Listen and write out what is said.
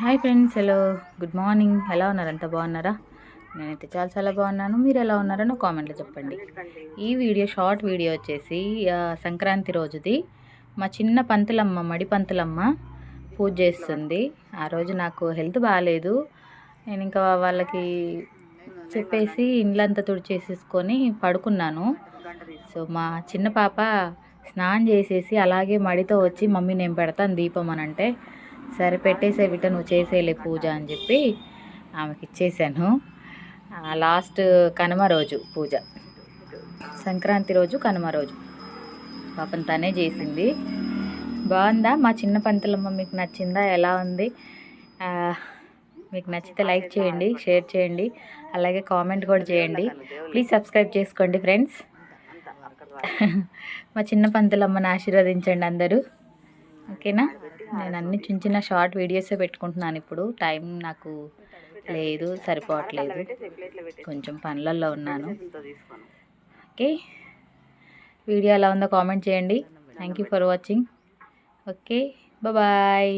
Hi friends hello. Good morning. ఎలా ఉన్నారు? అంత బాగున్నారా? నేనైతే చాలా చాలా బాగున్నాను. మీరు ఎలా ఉన్నారో నాకు కామెంట్లో చెప్పండి. ఈ వీడియో షార్ట్ వీడియో వచ్చేసి సంక్రాంతి రోజుది. మా చిన్న పంతులమ్మ మడి పంతులమ్మ పూజ చేస్తుంది. ఆ రోజు నాకు హెల్త్ బాగాలేదు. నేను ఇంకా వాళ్ళకి చెప్పేసి ఇండ్లంతా తుడిచేసేసుకొని పడుకున్నాను. సో మా చిన్న పాప స్నానం చేసేసి అలాగే మడితో వచ్చి మమ్మీ నేను పెడతాను దీపం అని అంటే సరే పెట్టేసే బిడ్డ నువ్వు చేసేలే పూజ అని చెప్పి ఆమెకి ఇచ్చేసాను. లాస్ట్ కనుమ రోజు పూజ. సంక్రాంతి రోజు కనుమ రోజు. పాపం తనే చేసింది. బాగుందా? మా చిన్న పంతులమ్మ మీకు నచ్చిందా? ఎలా ఉంది? మీకు నచ్చితే లైక్ చేయండి షేర్ చేయండి అలాగే కామెంట్ కూడా చేయండి. ప్లీజ్ సబ్స్క్రైబ్ చేసుకోండి ఫ్రెండ్స్. మా చిన్న పంతులమ్మని ఆశీర్వదించండి అందరూ. ఓకేనా? నేను అన్ని చిన్న చిన్న షార్ట్ వీడియోసే పెట్టుకుంటున్నాను ఇప్పుడు. టైం నాకు లేదు సరిపోవట్లేదు. కొంచెం పనులలో ఉన్నాను. ఓకే? వీడియో ఎలా ఉందో కామెంట్ చేయండి. Thank you for watching okay? Bye